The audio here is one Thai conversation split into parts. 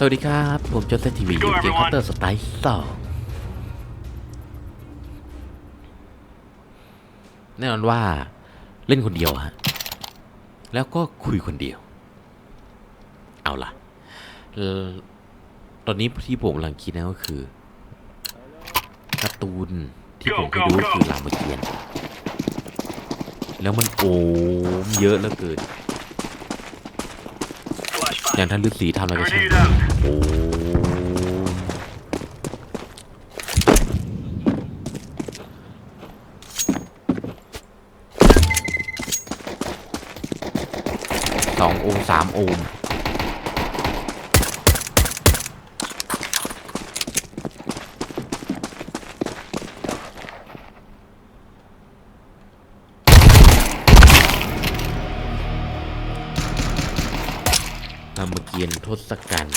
สวัสดีครับ ผมโจเซฟทีวีอยู่เกมคัตเตอร์สไตล์สองแน่นอนว่าเล่นคนเดียวฮะ แล้วก็คุยคนเดียว เอาล่ะเอ่อตอนนี้ที่ผมกำลังคิดนะก็คือการ์ตูนที่ผมเคยดูก็คือรามเกียรติ์แล้วมันโอมเยอะเหลือเกิน อย่างท่านฤาษีทำอะไรก็ช่างโอ้สององค์สามองค์ รามเกียรติ์ทศกัณฐ์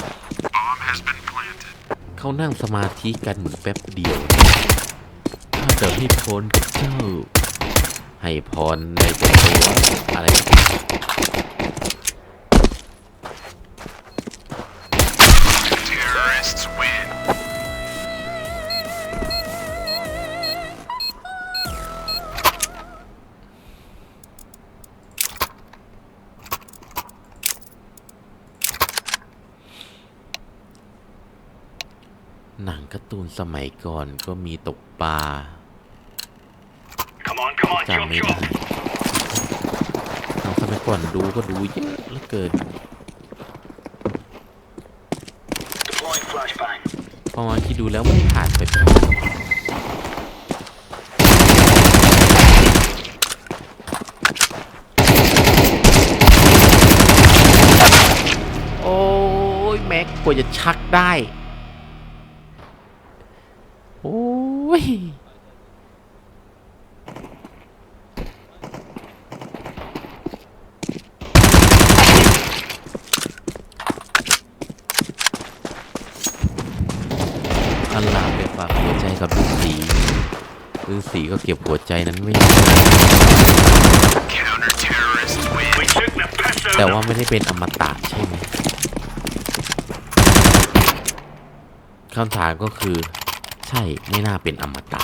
เขานั่งสมาธิกันเหมือนแป๊บเดียวถ้าจะให้พรกับเจ้า ให้พรในตัวอะไร หนังการ์ตูนสมัยก่อนก็มีตกปลา Come on, come on, จำ jump, ไม่ได้ jump. หนังสมัยก่อนดูก็ดูเยอะเหลือเกิน Deploying flashbang. พอมาคิดดูแล้วมันผ่านไปโอ้ยแม็กกว่าจะชักได้ โอ้ยอันลาไปฝากหัวใจกับฤาษีฤาษีก็เก็บหัวใจนั้นไม่ได้แต่ว่าไม่ได้เป็นอมตะใช่ไหมคำถามก็คือ ใช่ไม่น่าเป็นอมตะ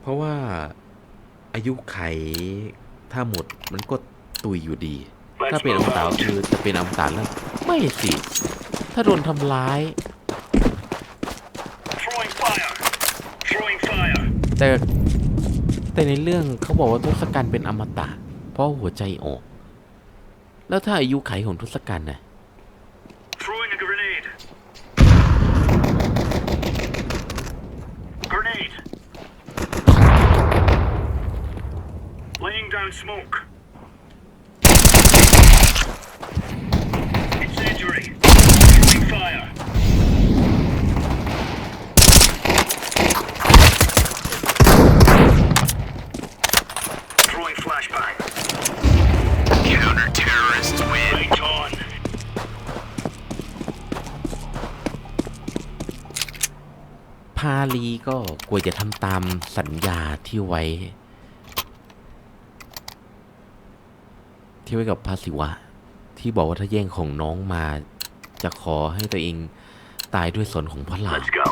เพราะว่าอายุไขถ้าหมดมันก็ตุยอยู่ดี ถ้าเป็นอมตะก็คือจะเป็นอมตะแล้วไม่สิ ถ้าโดนทำร้าย Throwing fire. Throwing fire. แต่แต่ในเรื่องเขาบอกว่าทศกัณฐ์เป็นอมตะ เพราะหัวใจออก แล้วถ้าอายุไขของทศกัณฐ์น่ะ Throwing Laying down smoke. Incendiary. Throwing fire. Throwing flashbang. Counter terrorists win. Right on. พาลีก็กลัวจะทำตามสัญญาที่ไว้ ที่ไว้กับพระศิวะ ที่บอกว่าถ้าแย่งของน้องมา จะขอให้ตัวเองตายด้วยสนของพระราม Let's go.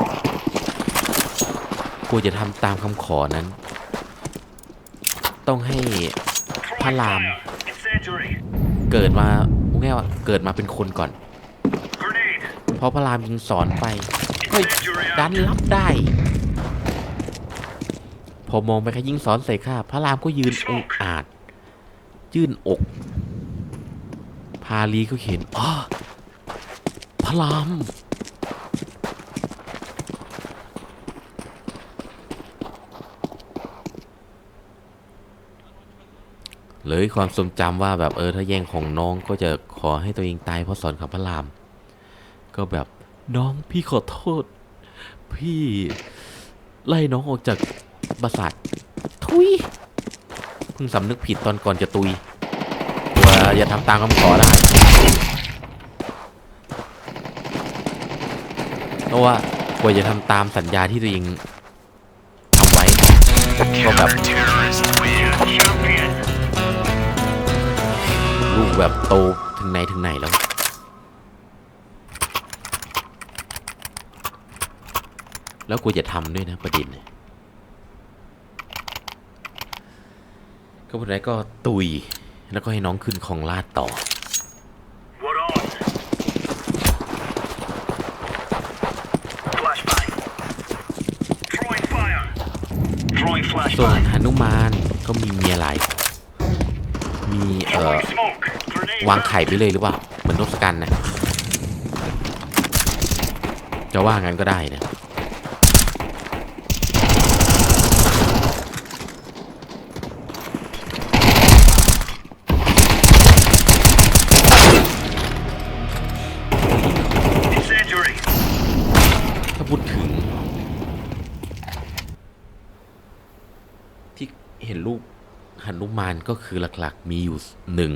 กลัวจะทำตามคำขอนั้น ต้องให้พระราม Incendiary. เกิดมาแง่ว่าเกิดมาเป็นคนก่อน Grenade. เพราะพระรามยิงสอนไปเฮ้ย Incendiary ดัน out. รับได้ พอมองไปแค่ยิงสอนใส่ข้าพระรามก็ยืนองอาจ ยื่นอก พาลีก็เห็นอ๋อพระรามเลยความทรงจำว่าแบบเออถ้าแย่งของน้องก็จะขอให้ตัวเองตายเพราะสอนคำพระราม ก็แบบน้องพี่ขอโทษ พี่ไล่น้องออกจากปราสาททุยเพิ่งสำนึกผิดตอนก่อนจะตุย อย่าทำตามคำขอได้เพราะว่ากว่าจะทำตามสัญญาที่ตัวเองทำไว้ก็แบบรู้ลูกแบบโตถึงไหนถึงไหนแล้วแล้วกูจะทำด้วยนะประเด็นเนี่ยก็พอได้ก็ตุย แล้วก็ให้น้องขึ้นของลาดต่อ ส่วนหนุมานก็มีเมียหลายมีเอ่อวางไข่ไปเลยหรือเปล่าเหมือนนกสกันนะจะว่างั้นก็ได้นะ พูดถึง ที่เห็นรูปหันุมานก็คือหลักๆ มีอยู่หนึ่ง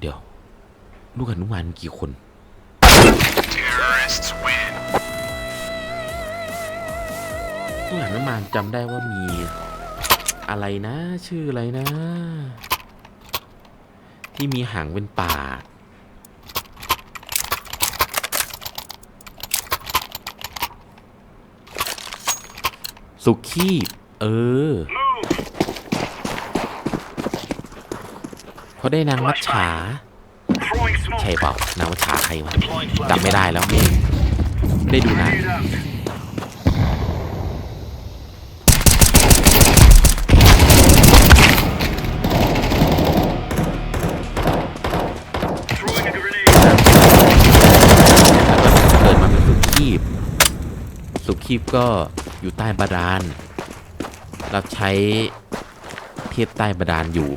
เดี๋ยว ลูกหันุมานกี่คน ลูกหันุมานจำได้ว่ามีอะไรนะ ชื่ออะไรนะ ที่มีหางเป็นป่า สุขีบเออเขาได้นางมัจฉาใช่เปล่านางมัจฉาใครวะจำไม่ได้แล้วไม่ได้ดูนาน Grenade out. Throwing a grenade. แล้วก็เกิดมาเป็นสุขีบ คีบก็อยู่ใต้บาดาลรับใช้เทียบใต้บาดาลอยู่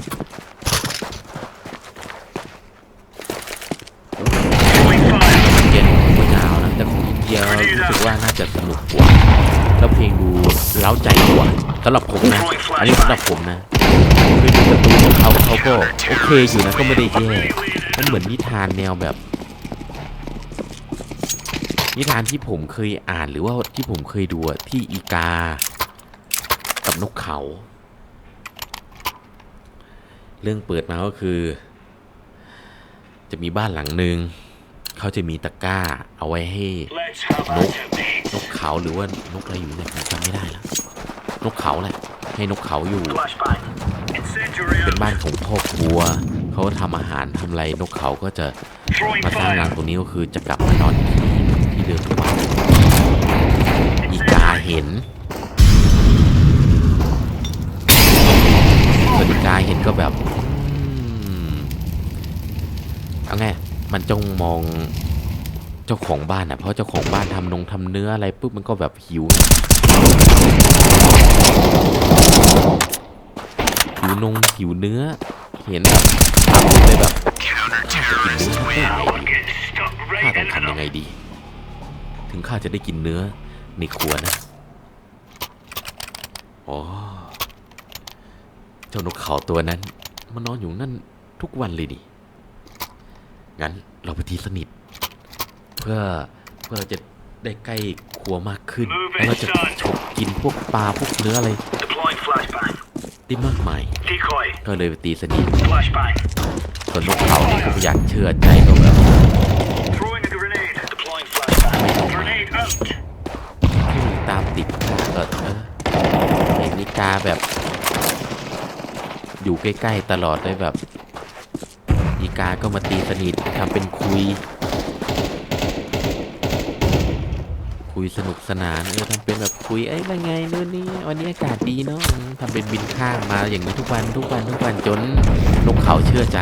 เย็นก็ยาวนะ แต่ของอินเดียรู้สึกว่าน่าจะสนุกกว่าแล้วเพลงดูเล้าใจกว่าสำหรับผมนะ อันนี้สำหรับผมนะคือดูการ์ตูนของเขาเขาก็โอเคอยู่นะก็ไม่ได้แย่มันเหมือนนิทานแนวแบบ นิทานที่ผมเคยอ่านหรือว่าที่ผมเคยดูอะที่อีกา กับนกเขา เรื่องเปิดมาก็คือ จะมีบ้านหลังหนึ่งเขาจะมีตะกร้าเอาไว้ให้ Let's have Nope. a technique. นกเขาหรือว่านกอะไรอยู่เนี่ยผมจำไม่ได้แล้วนกเขาแหละให้นกเขาอยู่ Flashbang. Incendiary เป็น out. บ้านของพ่อครัวเขาทำอาหารทำอะไรนกเขาก็จะ Throwing มาสร้างรัง fire. ตรงนี้ก็คือจะกลับมานอนที่ที่เดิมทุกวันอีกาเห็นส่วนอีกาเห็นก็แบบอืมเอาไงมันจ้องมองเจ้าของบ้านอะ เพราะเจ้าของบ้านทำนงทำเนื้ออะไรปุ๊บมันก็แบบหิวหิวนงหิวเนื้อ เห็นแบบทำเลยแบบ Counter-terrorists win. Get stuck ข้าต้องทำยังไงดี ถึงข้าจะได้กินเนื้อในครัวนะอ๋อเจ้านกเขาตัวนั้น มันนอนอยู่นั่นทุกวันเลยดิงั้นเราไปทีสนิท เพื่อเพื่อจะได้ใกล้ครัวมากขึ้น แล้วเราจะฉกกินพวกปลาพวกเนื้ออะไร Deploying flashbang. ได้มากมาย Decoy. ก็เลยไปตีสนิท Flashbang. ส่วนนกเขานี่ก็อยากเชื่อใจก็แบบ Throwing a grenade. Deploying flashbang. Grenade out. ที่มึง ตามติดข้าก็เออเห็นนิกาแบบ อยู่ใกล้ๆตลอดเลยแบบอีกาก็มาตีสนิททำเป็นคุย คุยสนุกสนานเออทำเป็นแบบคุยเอ้ยเป็นไงนู่นนี่วันนี้อากาศดีเนาะทำเป็นบินข้างมาอย่างนี้ทุกวันทุกวันทุกวันจนนกเขาเชื่อใจ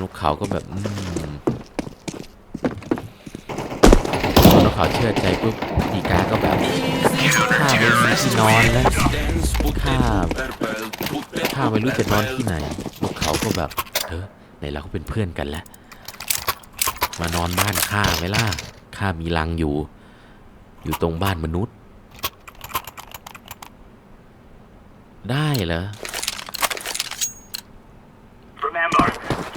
นกเขาก็แบบอืมพอนก เขาเชื่อใจปุ๊บอีกาก็แบบข้าไม่มีที่นอนแล้วข้าข้าไม่รู้จะนอนที่ไหนนกเขาก็แบบเออไหนเราก็เป็นเพื่อนกันแล้วมานอนบ้านข้าไหมล่ะข้ามีรังอยู่ อยู่ตรงบ้านมนุษย์ ได้เหรอ Remember,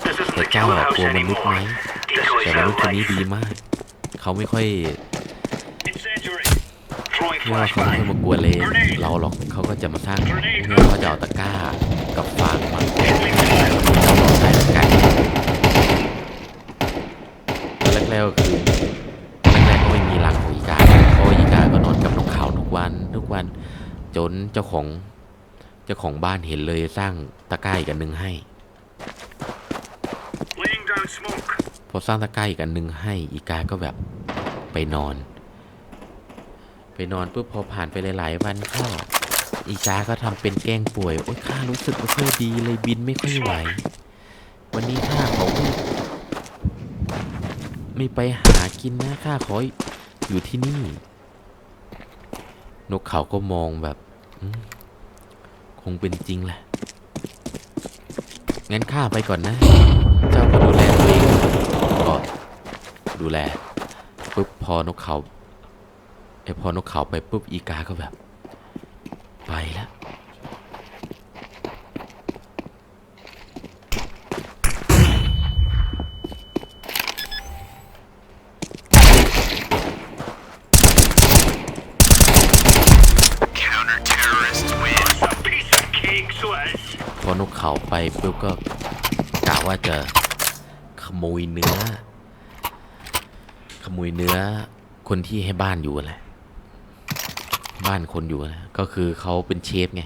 this isn't แต่ the เจ้า killer อะ house กลัวมนุษย์ไหม anymore. Decoys แต่มนุษ out ย์คนนี้ life. ดีมาก เขาไม่ค่อย Incendiary. ไม่ว่าเขาจะมากลัเลยเราหรอกเขาก็จะมาสร้างเขาจะเอาตะกร้ากับฟางมาเราลองใส่ตะกร้าแรกๆก็คือแรกๆก็ไม่มีหลักของอีกาเพราะอีกาก็นอนกับนกเขาทุกวันทุกวันจนเจ้าของเจ้าของบ้านเห็นเลยสร้างตะกร้าอีกันหนึ่งให้พอสร้างตะกร้าอีกันหนึ่งให้อีกาก็แบบไปนอน ไปนอนปุ๊บพอผ่านไปหลาย ๆ วันเข้าอีกาก็ทำเป็นแกล้งป่วย โอ๊ยข้ารู้สึกไม่ค่อยดีเลยบินไม่ค่อยไหว วันนี้ข้าขอไม่ไปหากินนะข้าขออยู่ที่นี่ นกเขาก็มองแบบคงเป็นจริงแหละ งั้นข้าไปก่อนนะ เจ้าก็ดูแลตัวเองก็ดูแลปุ๊บพอนกเขา ไอพอนกเขาไปปุ๊บอีกาก็แบบ ไปแล้วพอนกเขาไปปุ๊บก็กะว่าจะขโมยเนื้อ ขโมยเนื้อคนที่ให้บ้านอยู่แหละ บ้านคนอยู่นะ ก็คือเขาเป็นเชฟไง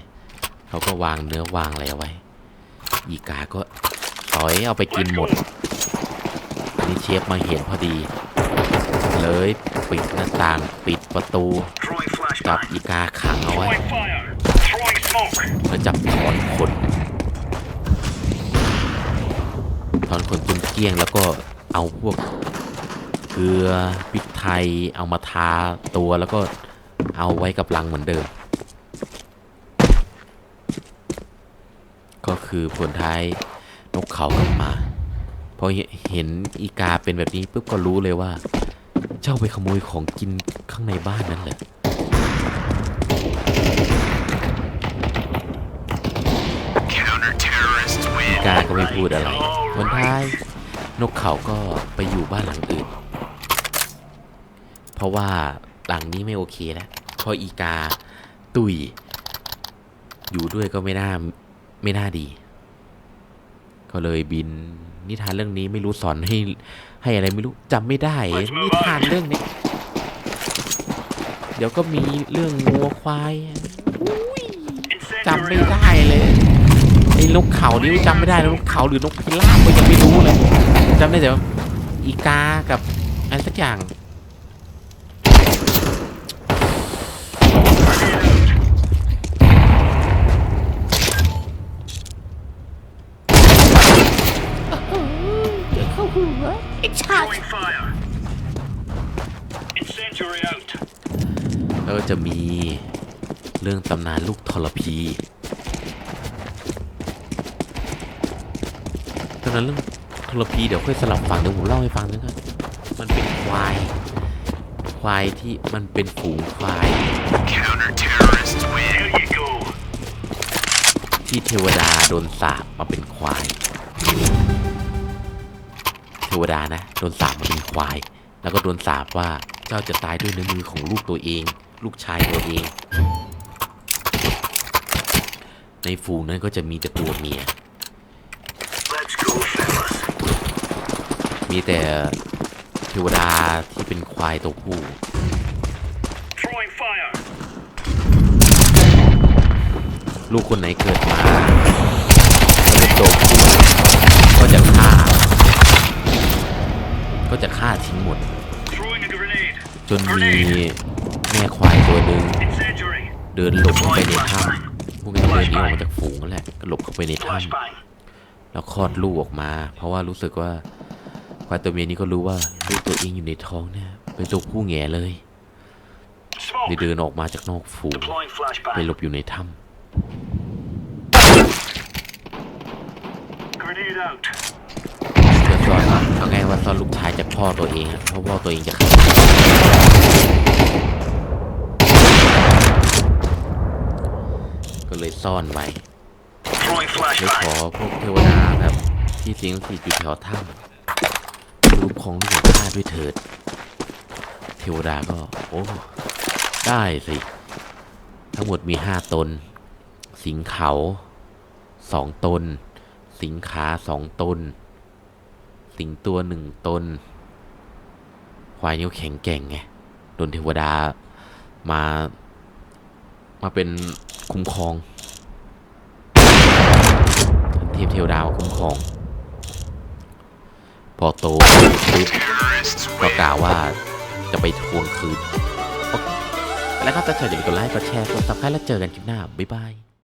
เขาก็วางเนื้อวางอะไรไว้อีกาก็ต่อยเอาไปกินหมดอันนี้เชฟมาเห็นพอดี เลยปิดหน้าต่างปิดประตูจับอีกาขังเอาไว้แล้วจับถอนขนถอนขนจนเกลี้ยงแล้วก็เอาพวกเกลือพริกไทยเอามาทาตัวแล้วก็ เอาไว้กับลังเหมือนเดิม ก็คือผลท้ายนกเขากลับมาพอเห็นอีกาเป็นแบบนี้ปุ๊บก็รู้เลยว่า เจ้าไปขโมยของกินข้างในบ้านนั่นแหละอีกาก็ไม่พูดอะไรผลท้ายนกเขาก็ไปอยู่บ้านหลังอื่น เพราะว่าหลังนี้ไม่โอเคแล้ว ราะอีกา ตุย อยู่ด้วยก็ไม่น่าไม่น่าดี ก็เลยบินนิทานเรื่องนี้ไม่รู้สอนให้ให้อะไรไม่รู้จำไม่ได้นิทานเรื่องนี้ เดี๋ยวก็มีเรื่องงัวควายจำไม่ได้เลยไอ้นกเขานี่จำไม่ได้ล้วนกเขาหรือนกพิราบก็ยังไม่รู้เลยจำได้แต่อีกากับอะไรสักอย่าง Throwing fire. Incendiary out. แล้วก็จะมีเรื่องตำนานลูกทรพีตำนานเรื่องทรพีเดี๋ยวค่อยสลับฟังเดี๋ยวผมเล่าให้ฟังนะครับมันเป็นควาย ควายที่มันเป็นฝูงควาย Counter terrorists win. There you go. ที่เทวดาโดนสาปมาเป็นควาย เทวดานะโดนสาปมาเป็นควาย แล้วก็โดนสาปว่าเจ้าจะตายด้วยน้ำมือของลูกตัวเอง ลูกชายตัวเอง ในฝูงนั้นก็จะมีแต่ตัวเมีย มีแต่เทวดาที่เป็นควายตัวผู้ลูกคนไหนเกิดมาเป็นตัวผู้ ก็จะฆ่าทิ้งหมด Throwing a grenade. จนมีแม่ควายตัวหนึ่ง Incendiary. เดินหลบเข้าไปในถ้ำพวกนี้เดินหนีออกมาจากฝูงนั่นแหละก็หลบเข้าไปในถ้ Flashbang. ำแล้วคลอดลูกออกมา เพราะว่ารู้สึกว่าควายตัวเมียนี้ก็รู้ว่าลูกตัวเองอยู่ในท้องเนี่ยเป็นตัวผู้แง่เลยเลย Smoke. เดินออกมาจากนอกฝูง Deploying ไปหล flashbang. บอยู่ในถ้ Grenade out. ำเพื่อซ่อน เอาไงว่าซ่อนลูกชายจากพ่อตัวเองอะเพราะพ่อตัวเองจะฆ่าก็เลยซ่อนไว้เลยขอพวกเทวดาแบบที่สิงสถิตอยู่แถวถ้ำรูปของลูกของข้าด้วยเถิด เทวดาก็ โอ้ได้สิ ทั้งหมดมีห้าตน สิงเขาสองตน สิงขาสองตน สิงตัวหนึ่งตน ควายนิ้วแข็งแกร่งไงโดนเทวดามา มาเป็นคุ้มครอง เทพเทวดาคุ้มครอง พอโตปุ๊บก็กล่าวว่าจะไปทวงคืนแล้วครับถ้าเธออย่าลืมกดไลค์กดแชร์กดซับสไครต์แล้วเจอกันคลิปหน้า บ๊ายบาย